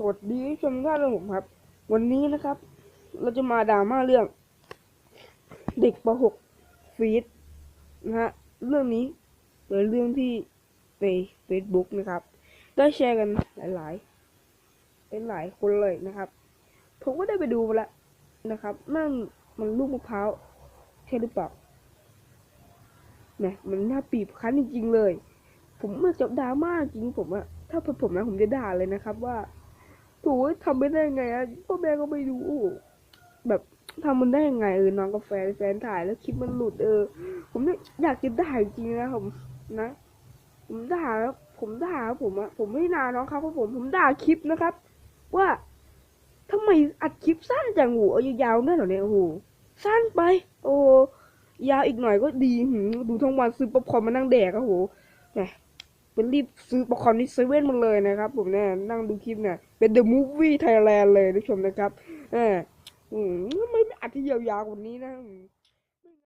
สวัสดีชมท่านผมครับ วันนี้นะครับ เราจะมาดราม่าเรื่อง เด็กป .6 ฟีดนะฮะเรื่องนี้เป็นเรื่องที่ใน Facebook นะครับ ได้แชร์กันหลายๆเป็นหลายคนเลยนะครับผมก็ได้ไปดูมาแล้วนะครับนั่นมันลูกมะพร้าวใช่หรือเปล่าเนี่ยมันน่าปีบคั้นจริงๆเลย ผมเมื่อจบดราม่าจริงผมอะถ้าเป็นผมนะผมจะด่าเลยนะครับว่า โถ่ทำไม่ได้ไงอะพ่อแม่ก็ไม่รู้แบบทำมันได้ยังไงเออน้อนกับแฟนแฟนถ่ายแล้วคลิปมันหลุดเออ ผมอยากจะด่าจริงนะผมนะ ผมด่าแล้วผมด่าผมอะผมไม่ด่าน้องเขาเพราะผมผมด่าคลิปนะครับ ว่าทำไมอัดคลิปสั้นจังหูเอายาวๆได้เหรอเนี่ยโอ้โหสั้นไป โอ้ยาวอีกหน่อยก็ดีหืมดูทั้งวันซื้อป๊อปคอร์นมานั่งแดกอะโหแหม เป็นรีบซื้อป๊อปคอร์นที่เซเว่นมาเลยนะครับผมเนี่ยนั่งดูคลิปเนี่ยเป็นเดอะมูฟวี่ไทยแลนด์เลยทุกชมนะครับเอออืมทำไมไม่อัดที่ยาวๆกว่านี้นะ